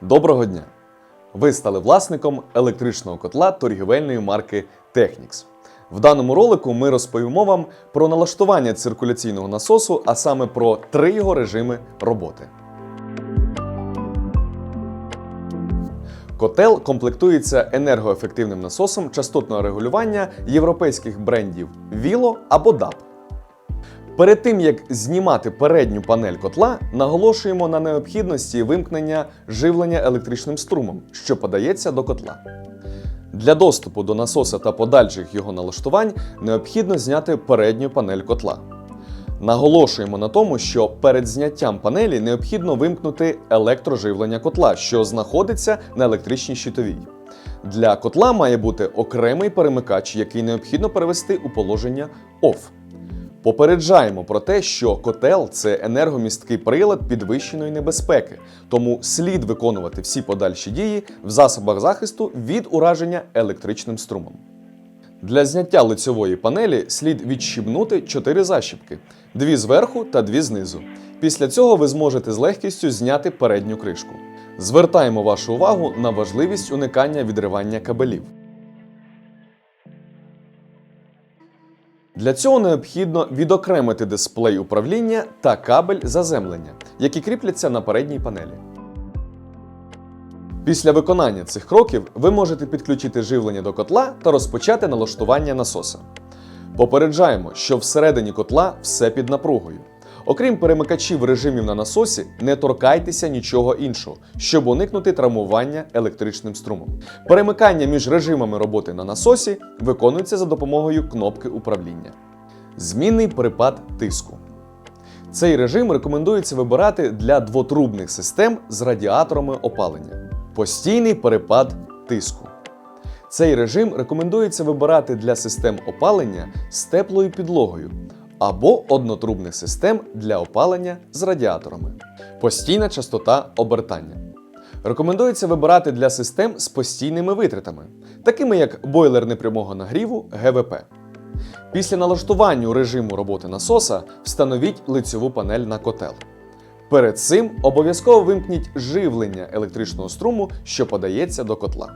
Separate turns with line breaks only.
Доброго дня! Ви стали власником електричного котла торгівельної марки Technics. В даному ролику ми розповімо вам про налаштування циркуляційного насосу, а саме про три його режими роботи. Котел комплектується енергоефективним насосом частотного регулювання європейських брендів Vilo або DAP. Перед тим як знімати передню панель котла, наголошуємо на необхідності вимкнення живлення електричним струмом, що подається до котла. Для доступу до насоса та подальших його налаштувань необхідно зняти передню панель котла. Наголошуємо на тому, що перед зняттям панелі необхідно вимкнути електроживлення котла, що знаходиться на електричній щитовій. Для котла має бути окремий перемикач, який необхідно перевести у положення OFF. Попереджаємо про те, що котел це енергомісткий прилад підвищеної небезпеки, тому слід виконувати всі подальші дії в засобах захисту від ураження електричним струмом. Для зняття лицьової панелі слід відщібнути 4 защіпки: дві зверху та дві знизу. Після цього ви зможете з легкістю зняти передню кришку. Звертаємо вашу увагу на важливість уникання відривання кабелів. Для цього необхідно відокремити дисплей управління та кабель заземлення, які кріпляться на передній панелі. Після виконання цих кроків ви можете підключити живлення до котла та розпочати налаштування насоса. Попереджаємо, що всередині котла все під напругою. Окрім перемикачів режимів на насосі, не торкайтеся нічого іншого, щоб уникнути травмування електричним струмом. Перемикання між режимами роботи на насосі виконується за допомогою кнопки управління. Змінний перепад тиску. Цей режим рекомендується вибирати для двотрубних систем з радіаторами опалення. Постійний перепад тиску. Цей режим рекомендується вибирати для систем опалення з теплою підлогою або однотрубних систем для опалення з радіаторами. Постійна частота обертання. Рекомендується вибирати для систем з постійними витратами, такими як бойлер непрямого нагріву ГВП. Після налаштування режиму роботи насоса встановіть лицьову панель на котел. Перед цим обов'язково вимкніть живлення електричного струму, що подається до котла.